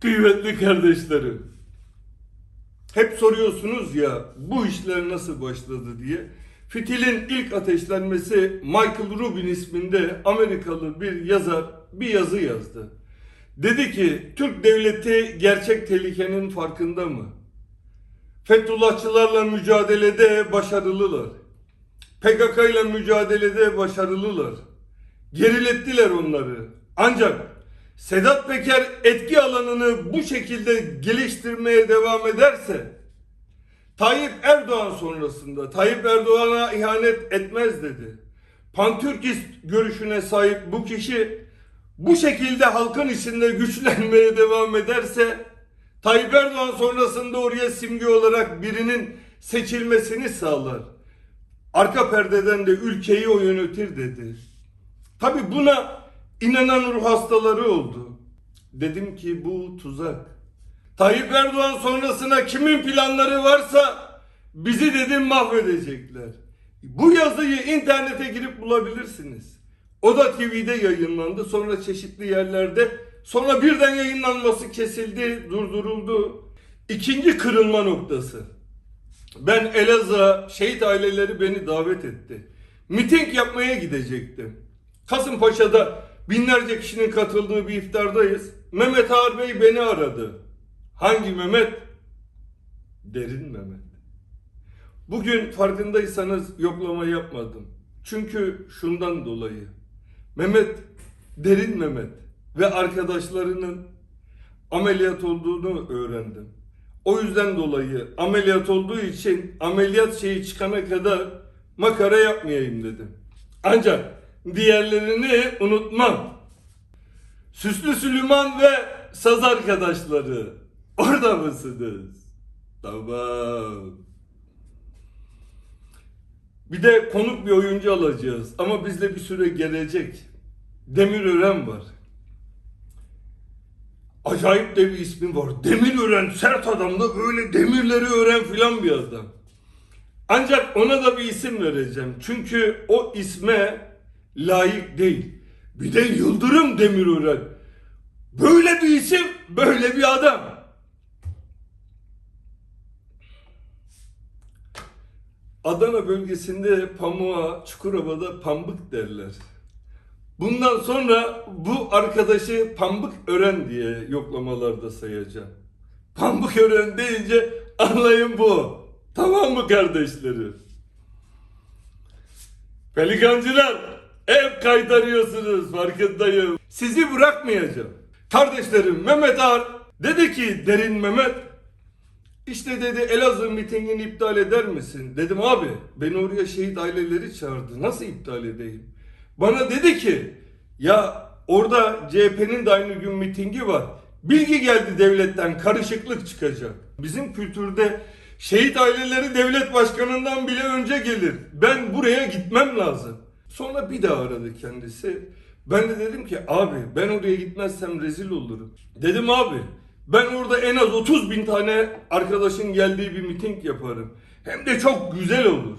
Kıymetli kardeşlerim. Hep soruyorsunuz ya bu işler nasıl başladı diye. Fitilin ilk ateşlenmesi Michael Rubin isminde Amerikalı bir yazar bir yazı yazdı. Dedi ki Türk devleti gerçek tehlikenin farkında mı? Fethullahçılarla mücadelede başarılılar. PKK ile mücadelede başarılılar. Gerilettiler onları. Ancak Sedat Peker etki alanını bu şekilde geliştirmeye devam ederse Tayyip Erdoğan sonrasında Tayyip Erdoğan'a ihanet etmez dedi. Pantürkist görüşüne sahip bu kişi bu şekilde halkın içinde güçlenmeye devam ederse Tayyip Erdoğan sonrasında oraya simge olarak birinin seçilmesini sağlar. Arka perdeden de ülkeyi o yönetir dedi. Tabi buna inanan ruh hastaları oldu. Dedim ki bu tuzak. Tayyip Erdoğan sonrasına kimin planları varsa bizi dedim mahvedecekler. Bu yazıyı internete girip bulabilirsiniz. O da TV'de yayınlandı. Sonra çeşitli yerlerde. Sonra birden yayınlanması kesildi, durduruldu. İkinci kırılma noktası. Ben Elazığ'a şehit aileleri beni davet etti. Miting yapmaya gidecektim. Kasımpaşa'da binlerce kişinin katıldığı bir iftardayız. Mehmet Ağar Bey beni aradı. Hangi Mehmet? Derin Mehmet. Bugün farkındaysanız yoklama yapmadım. Çünkü şundan dolayı. Mehmet, Derin Mehmet ve arkadaşlarının ameliyat olduğunu öğrendim. O yüzden dolayı ameliyat olduğu için ameliyat şeyi çıkana kadar makara yapmayayım dedim. Ancak diğerlerini unutmam. Süslü Süleyman ve saz arkadaşları orada mısınız? Tamam. Bir de konuk bir oyuncu alacağız ama bizde bir süre gelecek. Demirören var. Acayip de bir ismi var. Demirören sert adam da böyle demirleri öğren filan bir adam. Ancak ona da bir isim vereceğim. Çünkü o isme layık değil. Bir de Yıldırım Demirören. Böyle bir isim, böyle bir adam. Adana bölgesinde pamuğa, Çukurova'da pambık derler. Bundan sonra bu arkadaşı Pambık Ören diye yoklamalarda sayacağım. Pambık Ören deyince anlayın bu. Tamam mı kardeşlerim? Pelikancılar hep kaytarıyorsunuz farkındayım. Sizi bırakmayacağım. Kardeşlerim Mehmet Ağar dedi ki Derin Mehmet işte dedi Elazığ mitingini iptal eder misin? Dedim abi beni oraya şehit aileleri çağırdı. Nasıl iptal edeyim? Bana dedi ki ya orada CHP'nin de aynı gün mitingi var. Bilgi geldi devletten karışıklık çıkacak. Bizim kültürde şehit aileleri devlet başkanından bile önce gelir. Ben buraya gitmem lazım. Sonra bir daha aradı kendisi. Ben de dedim ki abi ben oraya gitmezsem rezil olurum. Dedim abi ben orada en az 30 bin tane arkadaşın geldiği bir miting yaparım. Hem de çok güzel olur.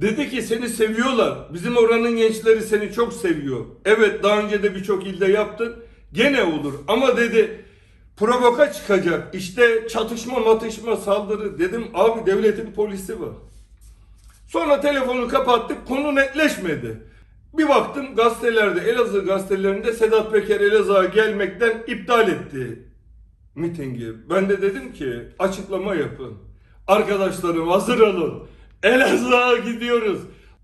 Dedi ki seni seviyorlar. Bizim oranın gençleri seni çok seviyor. Evet daha önce de birçok ilde yaptın. Gene olur. Ama dedi provoka çıkacak. İşte çatışma matışma saldırı. Dedim abi devletin polisi var. Sonra telefonu kapattık. Konu netleşmedi. Bir baktım gazetelerde Elazığ gazetelerinde Sedat Peker Elazığ'a gelmekten iptal etti mitingi. Ben de dedim ki açıklama yapın. Arkadaşlarım hazır olun. Elazığ'a gidiyoruz.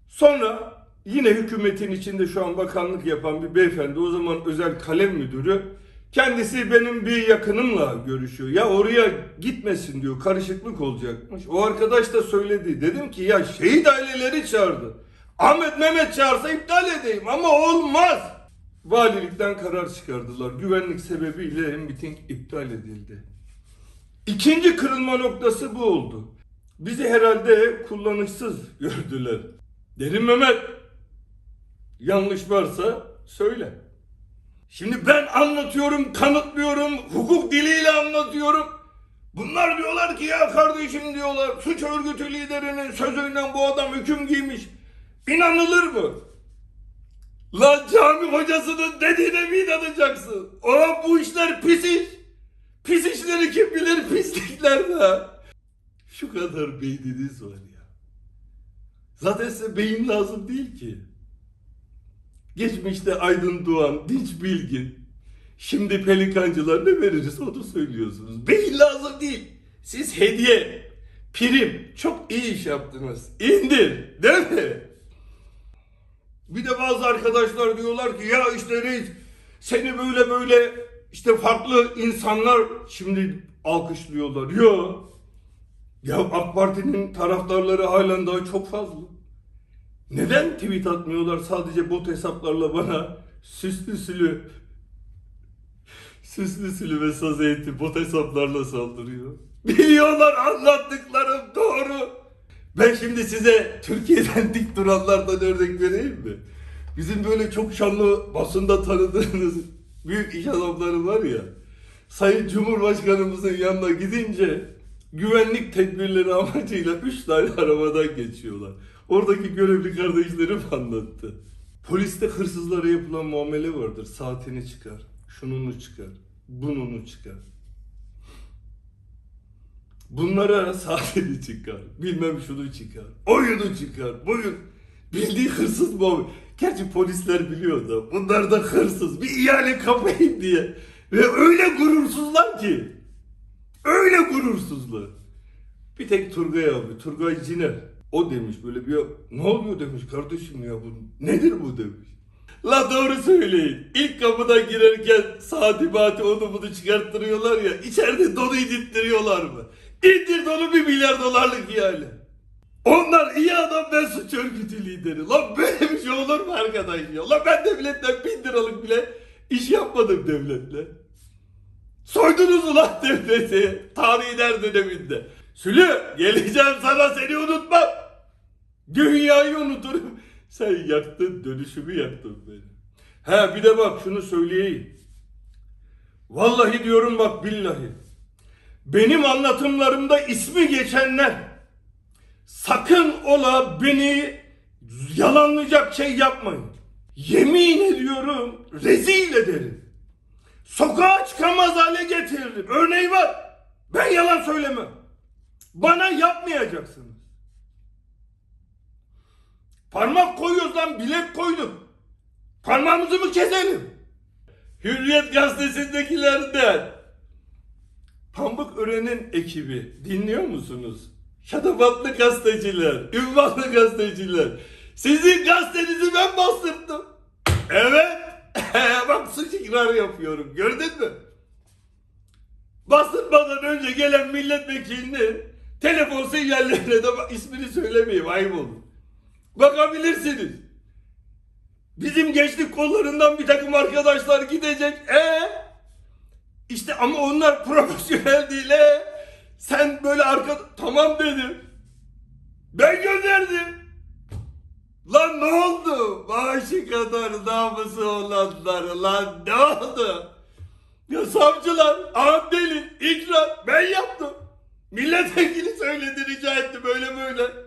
Sonra yine hükümetin içinde şu an bakanlık yapan bir beyefendi o zaman özel kalem müdürü kendisi benim bir yakınımla görüşüyor. Ya oraya gitmesin diyor karışıklık olacakmış. O arkadaş da söyledi. Dedim ki ya şehit aileleri çağırdı. Ahmet Mehmet çağırsa iptal edeyim ama olmaz. Valilikten karar çıkardılar. Güvenlik sebebiyle miting iptal edildi. İkinci kırılma noktası bu oldu. Bizi herhalde kullanışsız gördüler. Derin Mehmet, yanlış varsa söyle. Şimdi ben anlatıyorum, kanıtlıyorum, hukuk diliyle anlatıyorum. Bunlar diyorlar ki ya kardeşim diyorlar, suç örgütü liderinin sözüyle bu adam hüküm giymiş. İnanılır mı? Lan cami hocasının dediğine mi inanacaksın? Oğlum bu işler pis iş. Pis işlerde. Şu kadar beyniniz var ya. Zaten size beyin lazım değil ki. Geçmişte Aydın Doğan, Dinç Bilgin. Şimdi pelikancılar ne veririz onu söylüyorsunuz. Beyin lazım değil. Siz hediye, prim çok iyi iş yaptınız. İndir değil mi? Bir de bazı arkadaşlar diyorlar ki ya işte reis seni böyle böyle işte farklı insanlar şimdi alkışlıyorlar. Yo. Ya AK Parti'nin taraftarları halen daha çok fazla. Neden tweet atmıyorlar sadece bot hesaplarla bana süslü sülü süslü sülü ve saz eğitim bot hesaplarla saldırıyor. Biliyorlar anlattıklarım doğru. Ben şimdi size Türkiye'den dik duranlardan örnek vereyim mi? Bizim böyle çok şanlı basında tanıdığınız büyük iş adamları var ya. Sayın Cumhurbaşkanımızın yanına gidince güvenlik tedbirleri amacıyla üç tane arabadan geçiyorlar. Oradaki görevli kardeşlerim anlattı. Poliste hırsızlara yapılan muamele vardır. Saatini çıkar, şununu çıkar, bununu çıkar. Bunlara saatini çıkar, bilmem şunu çıkar, oyunu çıkar, bugün bildiği hırsız muamele. Gerçi polisler biliyor da bunlar da hırsız. Bir ihale kapayım diye. Ve öyle gurursuzlar ki. Öyle gurursuzlar. Bir tek Turgay abi, Turgay Ciner. O demiş böyle bir ne oluyor demiş kardeşim ya bu nedir bu demiş. La doğru söyleyin. İlk kapıdan girerken saati baati onu bunu çıkarttırıyorlar ya. içeride donu indirttiriyorlar mı? İndir donu bir milyar dolarlık yani. Onlar iyi adam ben suç örgütü lideri. Lan böyle bir şey olur mu arkadaş ya? Lan ben devletten bin liralık bile iş yapmadım devletle. Soydunuz ulan devleti tarihiler döneminde. Sülü geleceğim sana seni unutmam. Dünyayı unuturum. Sen yaktın dönüşümü yaktın beni. He bir de bak şunu söyleyeyim. Vallahi diyorum bak billahi. Benim anlatımlarımda ismi geçenler sakın ola beni yalanlayacak şey yapmayın. Yemin ediyorum rezil ederim. Sokağa çıkamaz hale getiririm. Örneği var. Ben yalan söylemem. Bana yapmayacaksınız. Parmak koyuyoruz lan bilek koyduk. Parmağımızı mı keselim? Hürriyet gazetesindekilerden. Pamuk Ören'in ekibi dinliyor musunuz? Şatafatlı gazeteciler, ünvanlı gazeteciler. Sizin gazetenizi ben bastırdım. Evet. Bak suç ikrarı yapıyorum. Gördün mü? Bastırmadan önce gelen milletvekilinin telefon sinyallerine de ismini söylemeyeyim ayıp olur. Bakabilirsiniz. Bizim gençlik kollarından bir takım arkadaşlar gidecek. E işte ama onlar profesyonel değil. E sen böyle arka tamam dedim. Ben gönderdim. Lan ne oldu? Maaşı kadar namusu olanlar lan ne oldu? Ya savcılar, ağam delil, ikrar ben yaptım. Milletvekili söyledi rica etti böyle böyle.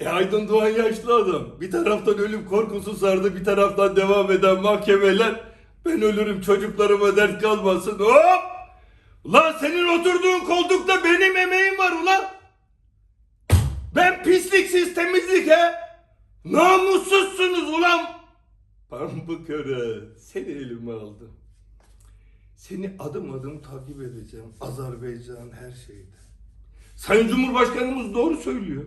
E Aydın Doğan yaşlı adam. Bir taraftan ölüm korkusu sardı, bir taraftan devam eden mahkemeler. Ben ölürüm çocuklarıma dert kalmasın. Hop! Ulan senin oturduğun koltukta benim emeğim var ulan. Ben pisliksiz temizlik he. Namussuzsunuz ulan. Pamuk öre, seni elime aldım. Seni adım adım takip edeceğim. Azerbaycan her şeyde. Sayın Cumhurbaşkanımız doğru söylüyor.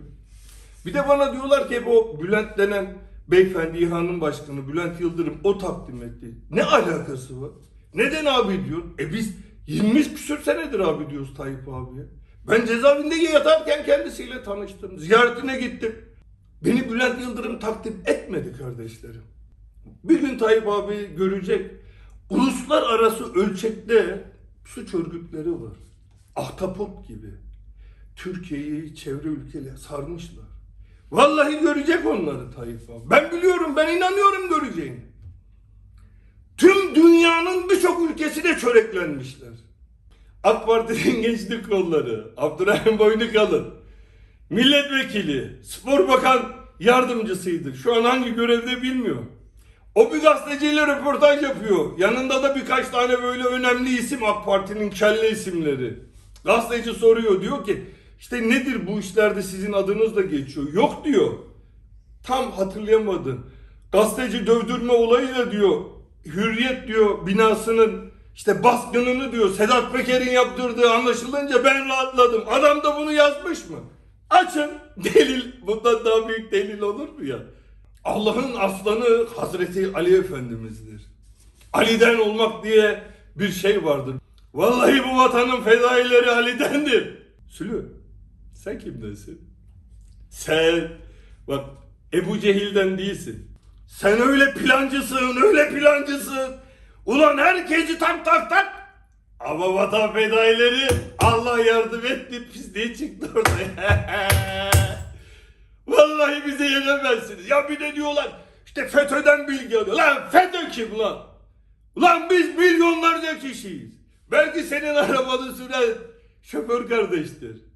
Bir de bana diyorlar ki o Bülent denen beyefendi İHA'nın başkanı Bülent Yıldırım o takdim etti. Ne alakası var? Neden abi diyor? E biz 20 küsür senedir abi diyoruz Tayyip abiye. Ben cezaevinde yatarken kendisiyle tanıştım. Ziyaretine gittim. Beni Bülent Yıldırım takdim etmedi kardeşlerim. Bir gün Tayyip abi görecek. Uluslararası ölçekte suç örgütleri var. Ahtapot gibi. Türkiye'yi çevre ülkeler sarmışlar. Vallahi görecek onları Tayyip. Ben biliyorum, ben inanıyorum göreceğini. Tüm dünyanın birçok ülkesine çöreklenmişler. AK Parti'nin gençlik kolları, Abdurrahim Boynukalın, milletvekili, spor bakan yardımcısıydı. Şu an hangi görevde bilmiyorum. O bir gazeteciyle röportaj yapıyor. Yanında da birkaç tane böyle önemli isim AK Parti'nin kelle isimleri. Gazeteci soruyor diyor ki işte nedir bu işlerde sizin adınız da geçiyor. Yok diyor. Tam hatırlayamadım. Gazeteci dövdürme olayıyla diyor Hürriyet diyor binasının işte baskınını diyor Sedat Peker'in yaptırdığı anlaşılınca ben rahatladım. Adam da bunu yazmış mı? Açın delil. Bundan daha büyük delil olur mu ya? Allah'ın aslanı Hazreti Ali Efendimiz'dir. Ali'den olmak diye bir şey vardır. Vallahi bu vatanın fedaileri Ali'dendir. Sülü sen kimdensin? Sen bak Ebu Cehil'den değilsin. Sen öyle plancısın, öyle plancısın. Ulan herkesi tak tak tak. Ama vatan fedaileri Allah yardım etti pisliği çıktı ortaya. Vallahi bize yenemezsiniz. Ya bir de diyorlar işte FETÖ'den bilgi alıyor. Lan FETÖ kim lan? Ulan biz milyonlarca kişiyiz. Belki senin arabanı süren şoför kardeştir.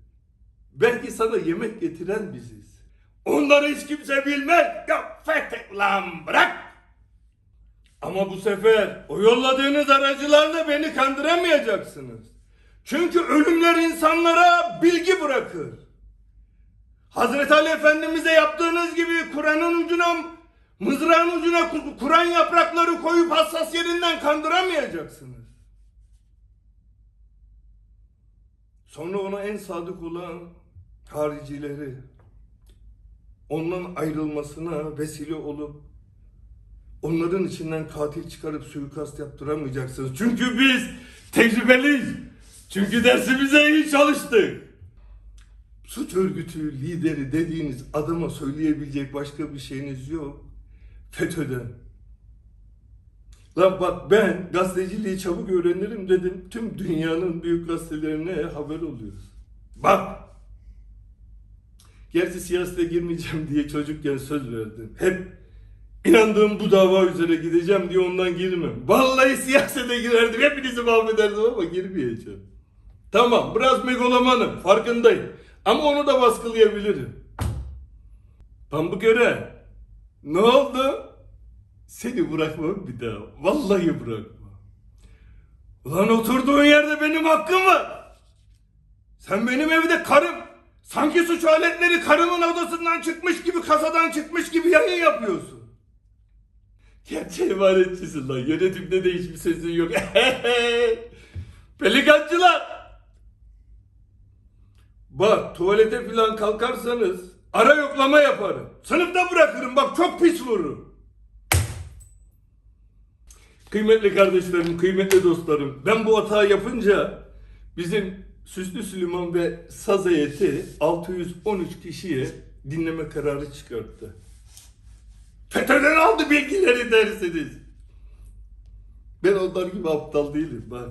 Belki sana yemek getiren biziz. Onları hiç kimse bilmez. Ya FETÖ lan bırak. Ama bu sefer o yolladığınız aracılarla beni kandıramayacaksınız. Çünkü ölümler insanlara bilgi bırakır. Hazreti Ali Efendimiz'e yaptığınız gibi Kur'an'ın ucuna, mızrağın ucuna Kur- Kur'an yaprakları koyup hassas yerinden kandıramayacaksınız. Sonra ona en sadık olan haricileri, ondan ayrılmasına vesile olup onların içinden katil çıkarıp suikast yaptıramayacaksınız. Çünkü biz tecrübeliyiz. Çünkü dersimize iyi çalıştık. Suç örgütü lideri dediğiniz adama söyleyebilecek başka bir şeyiniz yok. FETÖ'den. Lan bak ben gazeteciliği çabuk öğrenirim dedim. Tüm dünyanın büyük gazetelerine haber oluyoruz. Bak. Gerçi siyasete girmeyeceğim diye çocukken söz verdim. Hep inandığım bu dava üzere gideceğim diye ondan girmem. Vallahi siyasete girerdim. Hepinizi mahvederdim ama girmeyeceğim. Tamam biraz megalomanım farkındayım. Ama onu da baskılayabilirim. Pamuk göre. Ne oldu? Seni bırakmam bir daha. Vallahi bırakmam. Ulan oturduğun yerde benim hakkım var. Sen benim evde karım. Sanki suç aletleri karımın odasından çıkmış gibi, kasadan çıkmış gibi yayın yapıyorsun. Gerçi emanetçisin lan. Yönetimde de hiçbir sesin yok. Pelikancılar. Bak tuvalete falan kalkarsanız ara yoklama yaparım. Sınıfta bırakırım bak çok pis vururum. Kıymetli kardeşlerim, kıymetli dostlarım. Ben bu hata yapınca bizim Süslü Süleyman ve Saz heyeti 613 kişiye dinleme kararı çıkarttı. FETÖ'den aldı bilgileri dersiniz. Ben onlar gibi aptal değilim bak.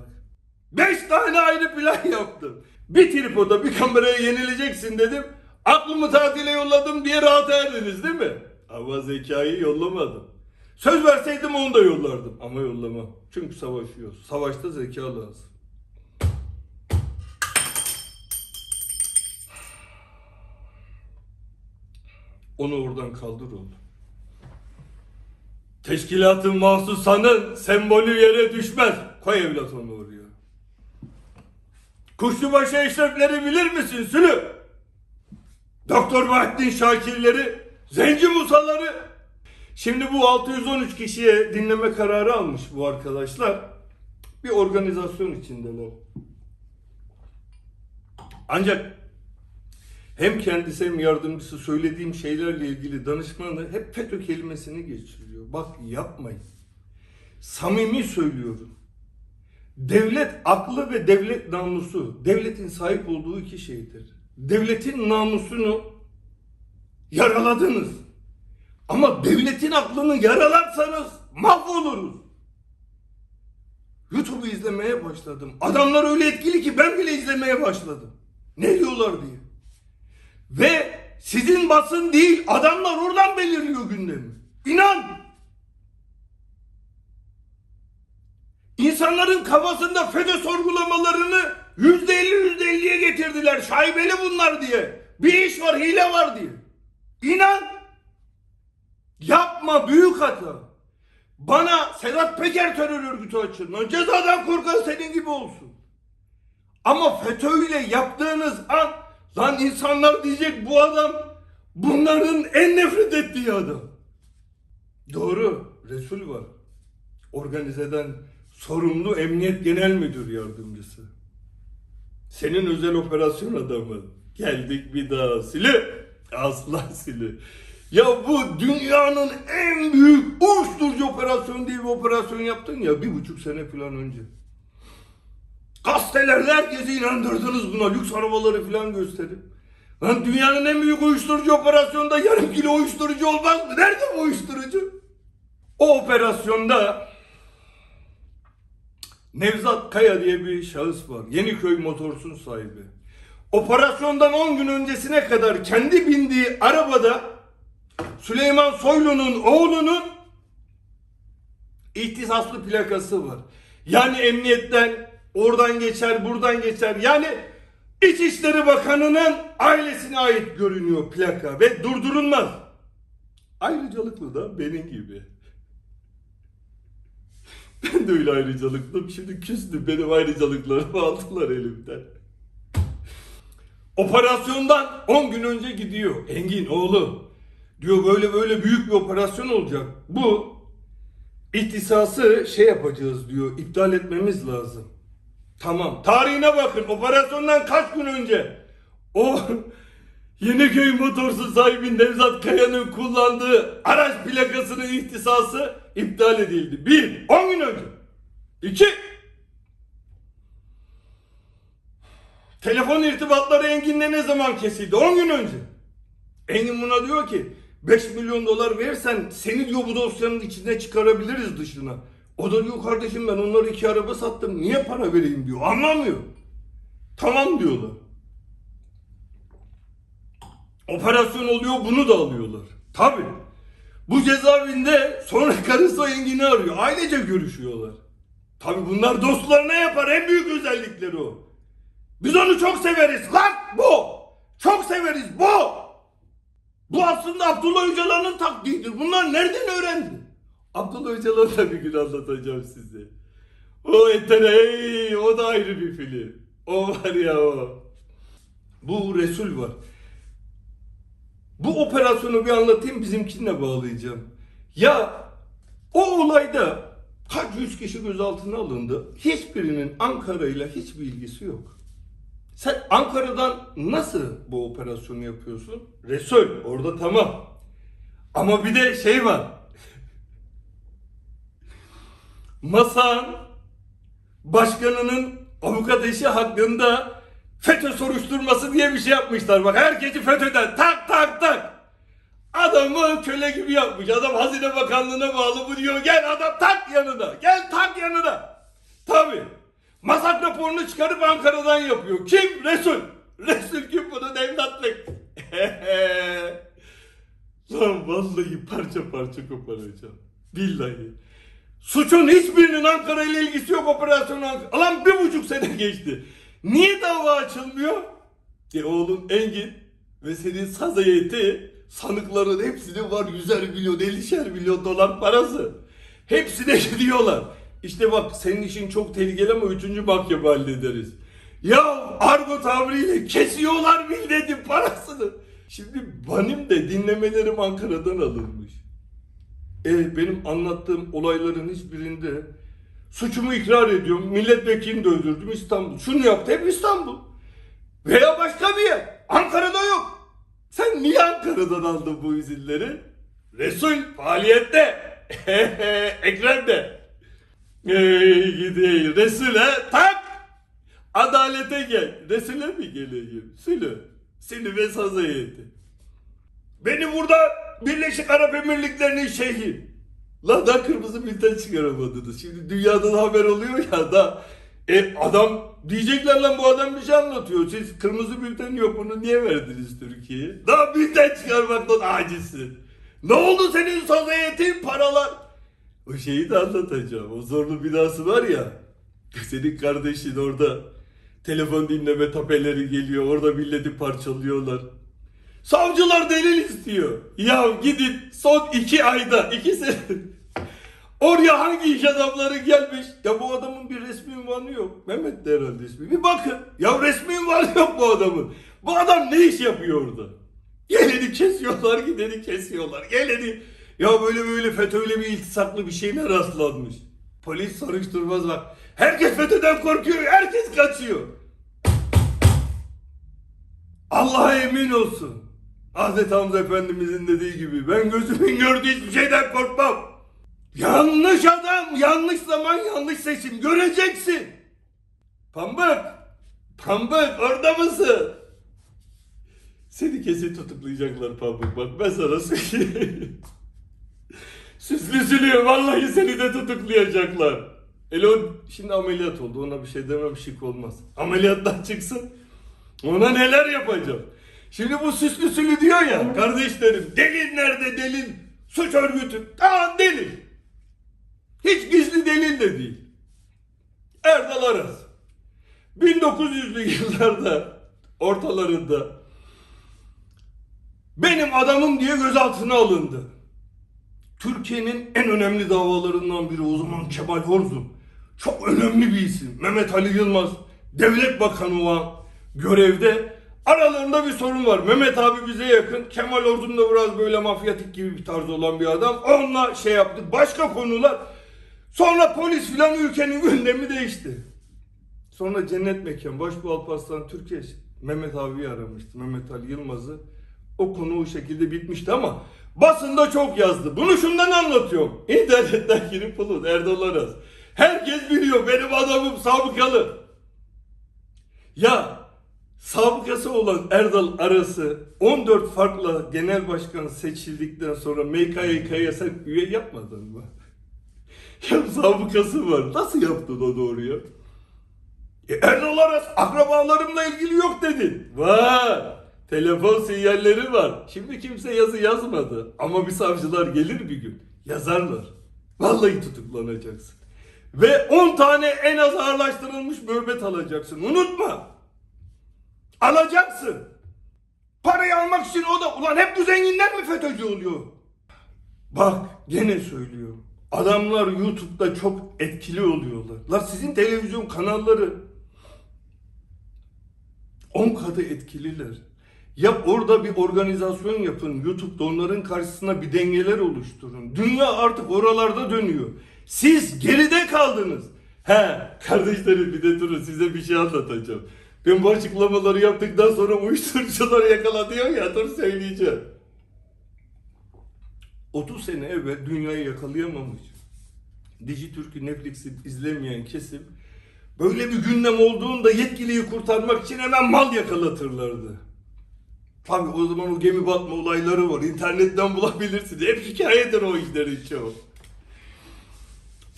Beş tane ayrı plan yaptım. Bir tripoda bir kameraya yenileceksin dedim. Aklımı tatile yolladım diye rahat erdiniz değil mi? Ama zekayı yollamadım. Söz verseydim onu da yollardım. Ama yollamam. Çünkü savaşıyoruz. Savaşta zeka lazım. Onu oradan kaldır oğlum. Teşkilatın mahsusanın sembolü yere düşmez. Koy evlat onu oraya. Kuşlubaşı eşrefleri bilir misin Sülü? Doktor Bahattin Şakirleri, Zenci Musaları. Şimdi bu 613 kişiye dinleme kararı almış bu arkadaşlar. Bir organizasyon içindeler. Ancak hem kendisi hem yardımcısı söylediğim şeylerle ilgili danışmanı hep FETÖ kelimesini geçiriyor. Bak yapmayın. Samimi söylüyorum. Devlet aklı ve devlet namusu, devletin sahip olduğu iki şeydir. Devletin namusunu yaraladınız. Ama devletin aklını yaralarsanız mahvoluruz. YouTube'u izlemeye başladım. Adamlar öyle etkili ki ben bile izlemeye başladım. Ne diyorlar diye. Ve sizin basın değil adamlar oradan belirliyor gündemi. İnan. İnsanların kafasında FETÖ sorgulamalarını yüzde elli yüzde elliye getirdiler. Şaibeli bunlar diye. Bir iş var hile var diye. İnan. Yapma büyük hata. Bana Sedat Peker terör örgütü açın. Cezadan korkan senin gibi olsun. Ama FETÖ ile yaptığınız an lan insanlar diyecek bu adam bunların en nefret ettiği adam. Doğru. Resul var. Organizeden sorumlu Emniyet Genel Müdür Yardımcısı. Senin özel operasyon adamı. Geldik bir daha sili. Aslan sili. Ya bu dünyanın en büyük uyuşturucu operasyonu diye bir operasyon yaptın ya bir buçuk sene falan önce. Gazetelerde herkesi inandırdınız buna. Lüks arabaları falan gösterip. Lan dünyanın en büyük uyuşturucu operasyonunda yarım kilo uyuşturucu olmaz mı? Nerede uyuşturucu? O operasyonda Nevzat Kaya diye bir şahıs var. Yeniköy Motors'un sahibi. Operasyondan 10 gün öncesine kadar kendi bindiği arabada Süleyman Soylu'nun oğlunun ihtisaslı plakası var. Yani emniyetten oradan geçer, buradan geçer. Yani İçişleri Bakanı'nın ailesine ait görünüyor plaka ve durdurulmaz. Ayrıcalıklı da benim gibi. Ben de öyle ayrıcalıklıyım. Şimdi küstüm. Benim ayrıcalıklarımı aldılar elimden. Operasyondan 10 gün önce gidiyor. Engin oğlu. Diyor böyle böyle büyük bir operasyon olacak. Bu ihtisası şey yapacağız diyor. iptal etmemiz lazım. Tamam. Tarihine bakın. Operasyondan kaç gün önce? O Yeniköy Motorsu sahibi Nevzat Kaya'nın kullandığı araç plakasının ihtisası iptal edildi. Bir, 10 gün önce. İki, telefon irtibatları Engin'le ne zaman kesildi? 10 gün önce. Engin buna diyor ki 5 milyon dolar verirsen seni diyor bu dosyanın içine çıkarabiliriz dışına. O da diyor kardeşim ben onları iki araba sattım niye para vereyim diyor anlamıyor. Tamam diyorlar. Operasyon oluyor bunu da alıyorlar. Tabi. Bu cezaevinde sonra karısı Engin'i arıyor. Ailece görüşüyorlar. Tabi bunlar dostlarına yapar. En büyük özellikleri o. Biz onu çok severiz. Lan bu. Çok severiz bu. Bu aslında Abdullah Öcalan'ın taktiğidir. Bunlar nereden öğrendi? Abdullah Öcalan'ı da bir gün anlatacağım size. O eterey, o da ayrı bir film. O var ya o. Bu Resul var. Bu operasyonu bir anlatayım bizimkinle bağlayacağım. Ya o olayda kaç yüz kişi gözaltına alındı. Hiçbirinin Ankara ile hiçbir ilgisi yok. Sen Ankara'dan nasıl bu operasyonu yapıyorsun? Resul orada tamam. Ama bir de şey var. Masan başkanının avukat eşi hakkında FETÖ soruşturması diye bir şey yapmışlar. Bak herkesi FETÖ'den tak tak tak. Adamı köle gibi yapmış. Adam Hazine Bakanlığı'na bağlı bu diyor. Gel adam tak yanına. Gel tak yanına. Tabi. Masak raporunu çıkarıp Ankara'dan yapıyor. Kim? Resul. Resul kim bunun evlatlık. Lan vallahi parça parça koparacağım. Billahi. Suçun hiçbirinin Ankara ile ilgisi yok operasyonun Ankara. Lan bir buçuk sene geçti. Niye dava açılmıyor? E oğlum Engin ve senin saz heyeti sanıkların hepsinin var yüzer milyon, elişer milyon dolar parası. Hepsine gidiyorlar. İşte bak senin işin çok tehlikeli ama üçüncü mahkeme hallederiz. Ya argo tabiriyle kesiyorlar milletin parasını. Şimdi benim de dinlemelerim Ankara'dan alınmış. E benim anlattığım olayların hiçbirinde suçumu ikrar ediyorum. Milletvekilini de öldürdüm İstanbul. Şunu yaptı hep İstanbul. Veya başka bir yer. Ankara'da yok. Sen niye Ankara'dan aldın bu izinleri? Resul faaliyette. Ekrem de. Ey gideyim. Resul'e tak. Adalete gel. Resul'e mi geleyim? Sülü. Seni ve saz heyeti. Beni burada Birleşik Arap Emirlikleri'nin şeyhi. La da kırmızı bülten çıkaramadınız. Şimdi dünyadan haber oluyor ya da e, adam diyecekler lan bu adam bir şey anlatıyor. Siz kırmızı bülten yok bunu niye verdiniz Türkiye'ye? Daha bülten çıkarmaktan acizsin. Ne oldu senin saz heyetin paralar? O şeyi de anlatacağım. O zorlu binası var ya. Senin kardeşin orada telefon dinleme tapeleri geliyor. Orada milleti parçalıyorlar. Savcılar delil istiyor. Ya gidin son iki ayda iki sene Oraya hangi iş adamları gelmiş? Ya bu adamın bir resmi ünvanı yok. Mehmet de herhalde ismi. Bir bakın. Ya resmi ünvanı yok bu adamın. Bu adam ne iş yapıyor orada? Geleni kesiyorlar, gideni kesiyorlar. Geleni... Ya böyle böyle FETÖ'yle bir iltisaklı bir şeyine rastlanmış. Polis soruşturmaz bak. Herkes FETÖ'den korkuyor, herkes kaçıyor. Allah'a emin olsun. Hazreti Hamza Efendimizin dediği gibi ben gözümün gördüğü hiçbir şeyden korkmam. Yanlış adam, yanlış zaman, yanlış seçim göreceksin. Pambık, Pambık orada mısın? Seni kesin tutuklayacaklar Pambık bak ben sana. Süslü sülüyor vallahi seni de tutuklayacaklar. Elon şimdi ameliyat oldu ona bir şey demem şık olmaz. Ameliyattan çıksın ona neler yapacağım. Şimdi bu süslü sülü diyor ya kardeşlerim delil nerede delil suç örgütü tamam delil. Hiç gizli delil de değil. Erdal Aras 1900'lü yıllarda ortalarında benim adamım diye gözaltına alındı. Türkiye'nin en önemli davalarından biri o zaman Kemal Horzum. Çok önemli bir isim. Mehmet Ali Yılmaz, devlet bakanı olan görevde. Aralarında bir sorun var. Mehmet abi bize yakın. Kemal Horzum da biraz böyle mafyatik gibi bir tarz olan bir adam. Onunla şey yaptık. Başka konular. Sonra polis filan ülkenin gündemi değişti. Sonra cennet mekan Başbuğ Alparslan Türkiye Mehmet abiyi aramıştı. Mehmet Ali Yılmaz'ı. O konu o şekilde bitmişti ama basında çok yazdı. Bunu şundan anlatıyorum. İnternetten girip bulun Erdal Aras. Herkes biliyor benim adamım sabıkalı. Ya sabıkası olan Erdal Aras'ı 14 farklı genel başkan seçildikten sonra MKYK'ya sen üye yapmadın mı? Ya sabıkası var. Nasıl yaptın o doğruyu? E, Erdal Aras akrabalarımla ilgili yok dedin. Var. Telefon sinyalleri var. Şimdi kimse yazı yazmadı. Ama bir savcılar gelir bir gün. Yazarlar. Vallahi tutuklanacaksın. Ve 10 tane en az ağırlaştırılmış müebbet alacaksın. Unutma. Alacaksın. Parayı almak için o da ulan hep bu zenginler mi FETÖ'cü oluyor? Bak gene söylüyorum. Adamlar YouTube'da çok etkili oluyorlar. La sizin televizyon kanalları 10 katı etkililer. Ya orada bir organizasyon yapın. YouTube'da onların karşısına bir dengeler oluşturun. Dünya artık oralarda dönüyor. Siz geride kaldınız. He kardeşlerim bir de durun size bir şey anlatacağım. Ben bu açıklamaları yaptıktan sonra uyuşturucular yakalanıyor ya dur söyleyeceğim. 30 sene evvel dünyayı yakalayamamış. Dijitürk'ü Netflix'i izlemeyen kesim böyle bir gündem olduğunda yetkiliyi kurtarmak için hemen mal yakalatırlardı. Tabii o zaman o gemi batma olayları var. İnternetten bulabilirsin. Hep hikayedir o işlerin çoğu.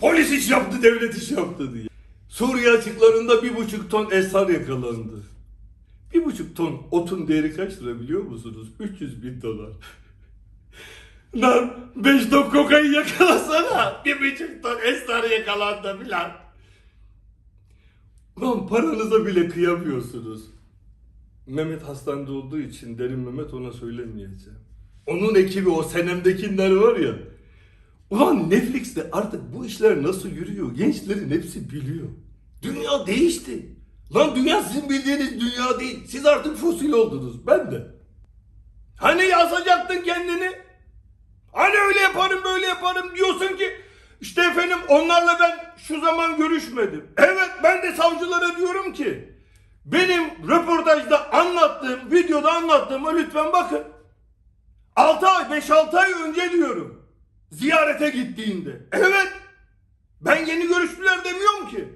Polis iş yaptı, devlet iş yaptı diye. Suriye açıklarında bir buçuk ton esrar yakalandı. Bir buçuk ton otun değeri kaç lira biliyor musunuz? 300 bin dolar. Lan 5 ton kokain yakalasana. Bir buçuk ton esrar yakalandı filan. Lan paranıza bile kıyamıyorsunuz. Mehmet hastanede olduğu için derin Mehmet ona söylemeyeceğim. Onun ekibi o senemdekiler var ya. Ulan Netflix'te artık bu işler nasıl yürüyor? Gençlerin hepsi biliyor. Dünya değişti. Lan dünya sizin bildiğiniz dünya değil. Siz artık fosil oldunuz. Ben de. Hani yazacaktın kendini? Hani öyle yaparım böyle yaparım diyorsun ki işte efendim onlarla ben şu zaman görüşmedim. Evet ben de savcılara diyorum ki benim röportajda anlattığım, videoda anlattığıma lütfen bakın. 6 ay, 5-6 ay önce diyorum. Ziyarete gittiğinde. Evet. Ben yeni görüştüler demiyorum ki.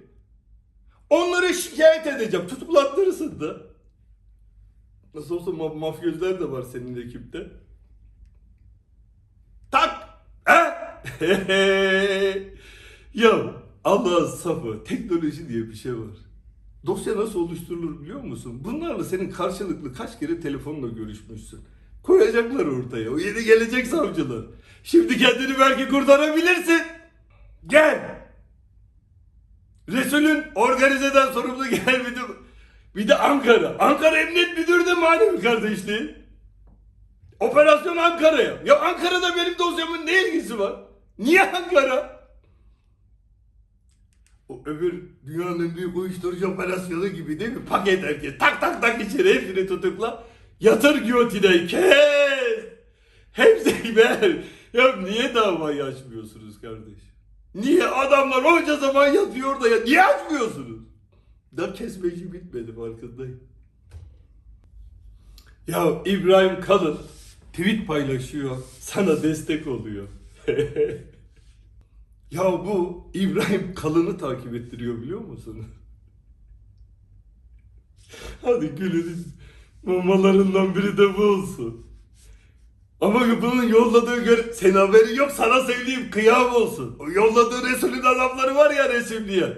Onları şikayet edeceğim. Tutuklattırırsın da. Nasıl olsa ma- mafyözler de var senin ekipte. Tak. He? ya Allah'ın safı teknoloji diye bir şey var. Dosya nasıl oluşturulur biliyor musun? Bunlarla senin karşılıklı kaç kere telefonla görüşmüşsün. Koyacaklar ortaya. O yeni gelecek savcılar. Şimdi kendini belki kurtarabilirsin. Gel. Resul'ün organizeden sorumlu gel bir de, bir de Ankara. Ankara Emniyet Müdürü de manevi kardeşliği. Operasyon Ankara'ya. Ya Ankara'da benim dosyamın ne ilgisi var? Niye Ankara? O öbür dünyanın büyük uyuşturucu operasyonu gibi değil mi? Paket herkes. Tak tak tak içeri hepsini tutukla. Yatır giyotine kes. Hepsini ver. Ya niye davayı açmıyorsunuz kardeş? Niye adamlar onca zaman yatıyor da ya niye açmıyorsunuz? Da kesmeci bitmedi farkındayım. Ya İbrahim Kalın tweet paylaşıyor. Sana destek oluyor. ya bu İbrahim Kalın'ı takip ettiriyor biliyor musun? Hadi gülünün mamalarından biri de bu olsun. Ama bunun yolladığı gör... Senin haberin yok sana söyleyeyim kıyam olsun. O yolladığı Resul'ün adamları var ya resimleyen.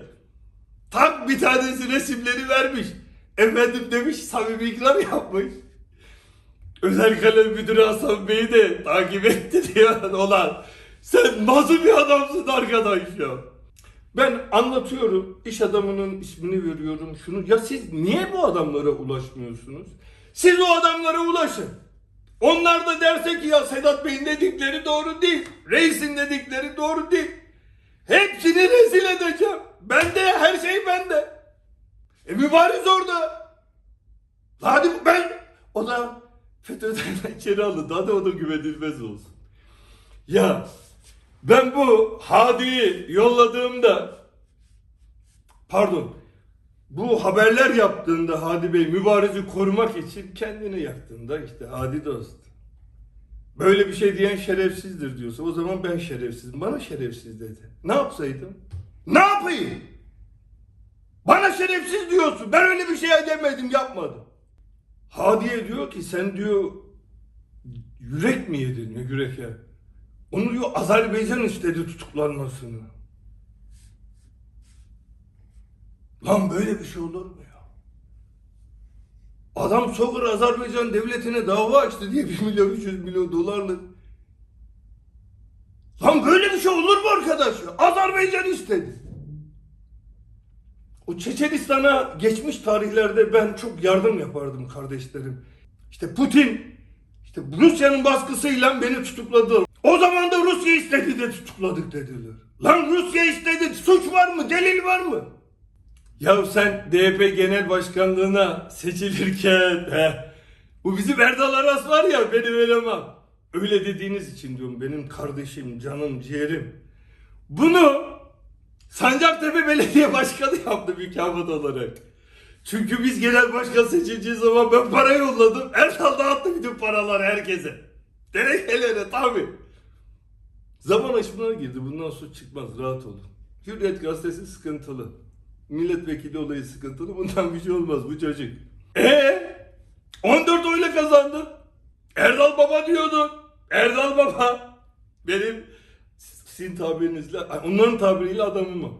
Tak bir tanesi resimleri vermiş. Efendim demiş samimi ikram yapmış. Özel kalem müdürü Hasan Bey'i de takip etti diyor olan. Sen nasıl bir adamsın arkadaş ya? Ben anlatıyorum, iş adamının ismini veriyorum, şunu. Ya siz niye bu adamlara ulaşmıyorsunuz? Siz o adamlara ulaşın. Onlar da derse ki ya Sedat Bey'in dedikleri doğru değil. Reis'in dedikleri doğru değil. Hepsini rezil edeceğim. Bende her şey bende. E mübariz orada. Hadi ben o da FETÖ'den içeri alındı. Hadi o da güvenilmez olsun. Ya ben bu Hadi'yi yolladığımda pardon bu haberler yaptığında Hadi Bey mübarezi korumak için kendini yaktığında işte Hadi dost. Böyle bir şey diyen şerefsizdir diyorsa o zaman ben şerefsizim. Bana şerefsiz dedi. Ne yapsaydım? Ne yapayım? Bana şerefsiz diyorsun. Ben öyle bir şey demedim, yapmadım. Hadiye diyor ki sen diyor yürek mi yedin? Ne yürek ya? Onu diyor Azerbaycan istedi tutuklanmasını. Lan böyle bir şey olur mu ya? Adam Sokur Azerbaycan devletine dava açtı diye 1 milyon 300 milyon dolarlık. Lan böyle bir şey olur mu arkadaş? Azerbaycan istedi. O Çeçenistan'a geçmiş tarihlerde ben çok yardım yapardım kardeşlerim. İşte Putin, işte Rusya'nın baskısıyla beni tutukladı. O zaman da Rusya istedi de tutukladık dediler. Lan Rusya istedi, suç var mı, delil var mı? Ya sen DYP Genel Başkanlığına seçilirken he, bu bizim Erdal Aras var ya benim elemem. Öyle dediğiniz için diyorum benim kardeşim, canım, ciğerim. Bunu Sancaktepe Belediye Başkanı yaptı mükafat olarak. Çünkü biz genel başkan seçileceği zaman ben para yolladım. Erdal dağıttı bütün paraları herkese. Denekelere tabi. Zaman aşımına girdi. Bundan sonra çıkmaz. Rahat olun. Hürriyet gazetesi sıkıntılı. Milletvekili olayı sıkıntılı. Bundan bir şey olmaz bu çocuk. Ee, 14 oyla kazandın. Erdal Baba diyordun. Erdal Baba. Benim sizin tabirinizle, onların tabiriyle adamım o.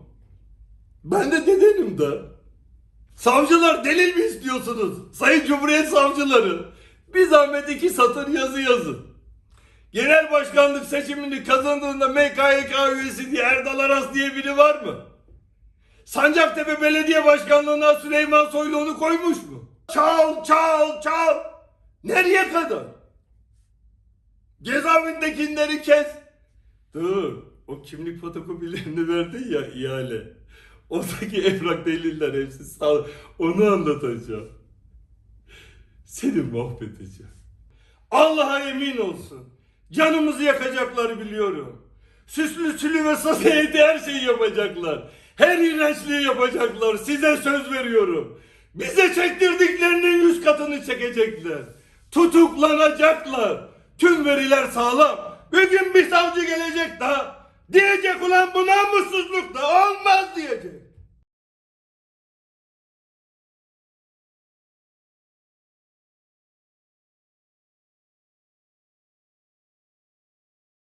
Ben de dedenim da. Savcılar delil mi istiyorsunuz? Sayın Cumhuriyet Savcıları. Bir zahmet iki satır yazı yazın. Genel başkanlık seçimini kazandığında MKYK üyesi diye Erdal Aras diye biri var mı? Sancaktepe Belediye Başkanlığı'na Süleyman Soylu onu koymuş mu? Çal çal çal. Nereye kadar? Cezaevindekileri kes. Dur. O kimlik fotokopilerini verdin ya ihale. Oradaki evrak deliller hepsi sağ. Onu anlatacağım. Seni mahvedeceğim. Allah'a emin olsun. Canımızı yakacakları biliyorum. Süslü sülü ve sosyete her şeyi yapacaklar. Her iğrençliği yapacaklar. Size söz veriyorum. Bize çektirdiklerinin yüz katını çekecekler. Tutuklanacaklar. Tüm veriler sağlam. Bir gün bir savcı gelecek daha. Diyecek ulan bu namussuzluk da olmaz diyecek.